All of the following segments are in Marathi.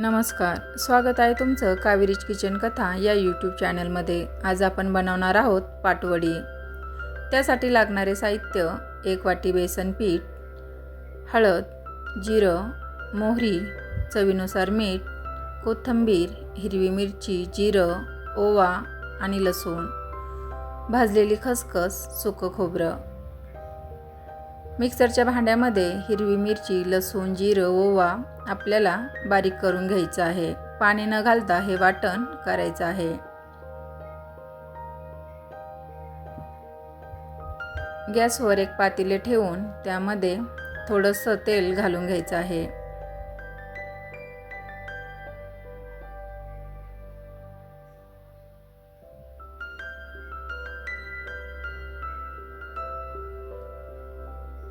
नमस्कार स्वागत आहे तुमचं कावेरीच किचन कथा या यूट्यूब चॅनलमध्ये आज आपण बनवणार आहोत पाटवडी. त्यासाठी लागणारे साहित्य एक वाटी बेसन पीठ हळद जिरं मोहरी चवीनुसार मीठ कोथिंबीर हिरवी मिरची जिरं ओवा आणि लसूण. भाजलेली खसखस सुकं खोबरं. मिक्सरच्या भांड्यामध्ये हिरवी मिरची लसूण जिरं ओवा आपल्याला बारीक करून घ्यायचं आहे. पाणी न घालता हे वाटण करायचं आहे. गॅसवर एक पातेले ठेवून त्यामध्ये थोडंसं तेल घालून घ्यायचं आहे.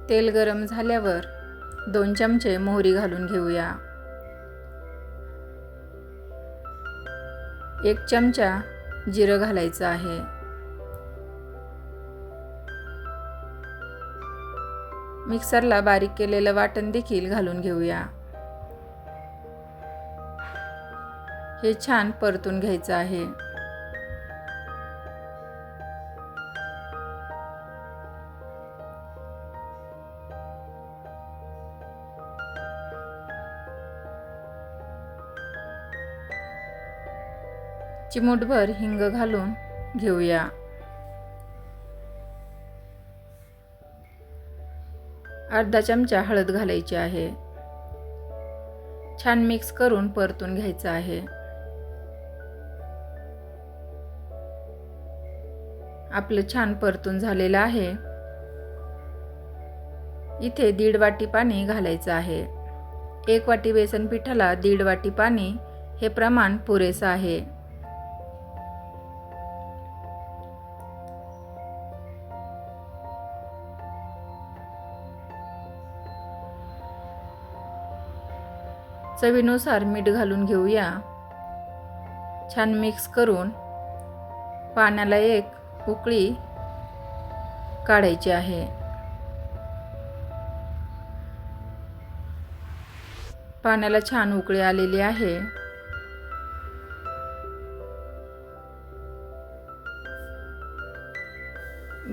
तेल गरम झाल्यावर दोन चमचे मोहरी घालून घेऊया. एक चमचा जिरं घालायचं आहे. मिक्सरला बारीक केलेलं वाटण देखील घालून घेऊया. हे छान परतून घ्यायचं आहे. चिमूटभर हिंग घालून घेऊया. अर्धा चमचा हळद घालायची आहे. छान मिक्स करून परतून घ्यायचं आहे. आपलं छान परतून झालेलं आहे. इथे दीड वाटी पाणी घालायचं आहे. एक वाटी बेसन पिठाला दीड वाटी पाणी हे प्रमाण पुरेसं आहे. चवीनुसार मीठ घालून घेऊया. छान मिक्स करून पाण्याला एक उकळी काढायची आहे. पाण्याला छान उकळी आलेली आहे.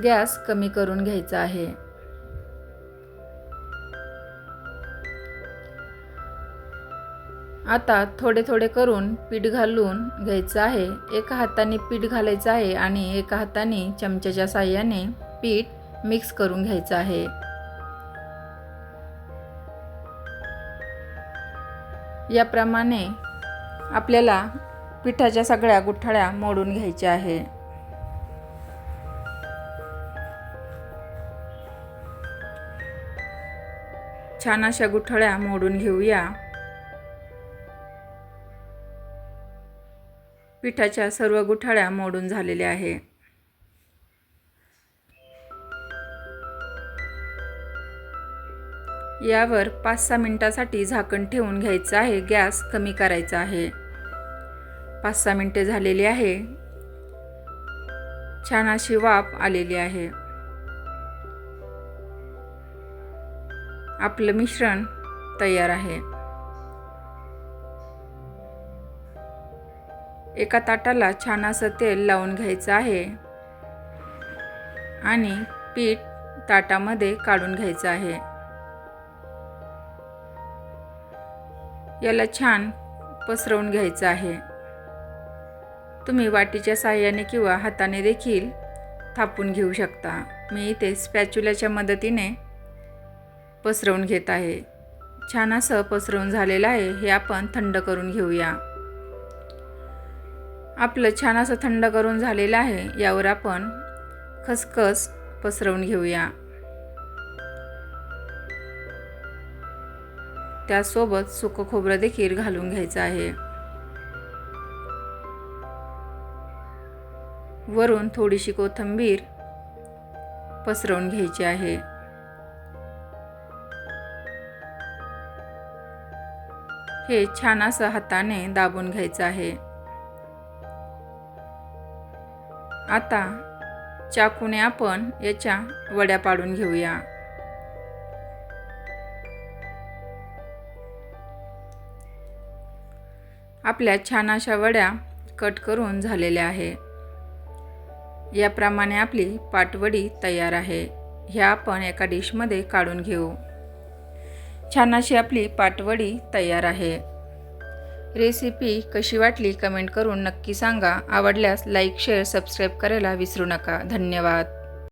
गॅस कमी करून घ्यायचा आहे. आता थोडे थोडे करून पीठ घालून घ्यायचं आहे. एका हाताने पीठ घालायचं आहे आणि एका हाताने चमच्याच्या साह्याने पीठ मिक्स करून घ्यायचं आहे. याप्रमाणे आपल्याला पिठाच्या सगळ्या गुठळ्या मोडून घ्यायच्या आहे. छान अशा गुठळ्या मोडून घेऊया. पिठाच्या सर्व गुठाळ्या मोडून झालेल्या आहे. यावर पाच सहा मिनटासाठी झाकण ठेवून घ्यायचं आहे. गॅस कमी करायचा आहे. पाच सहा मिनटे झालेली आहे. छान अशी वाफ आलेली आहे. आपलं मिश्रण तयार आहे. एका ताटाला छान असं तेल लावून घ्यायचं आहे. आणि पीठ ताटामध्ये काढून घ्यायचं आहे. याला छान पसरवून घ्यायचं आहे. तुम्ही वाटीच्या साह्याने किंवा हाताने देखील थापून घेऊ शकता. मी इथे स्पॅच्युल्याच्या मदतीने पसरवून घेत आहे. छान असं पसरवून झालेलं आहे हे आपण थंड करून घेऊया. आपलं छान असं थंड करून झालेलं आहे यावर आपण खसखस पसरवून घेऊया. त्यासोबत सुकं खोबरं देखील घालून घ्यायचं आहे. वरून थोडीशी कोथिंबीर पसरवून घ्यायची आहे. हे छान असं हाताने दाबून घ्यायचं आहे. आता चाकूने आपण याच्या वड्या पाडून घेऊया. आपल्या छान अशा वड्या कट करून झालेल्या आहे. याप्रमाणे आपली पाटवडी तयार आहे. ह्या आपण एका डिशमध्ये काढून घेऊ. छान अशी आपली पाटवडी तयार आहे. रेसिपी कशी वाटली कमेंट करून नक्की सांगा. आवडल्यास लाईक शेअर सबस्क्राईब करायला विसरू नका. धन्यवाद.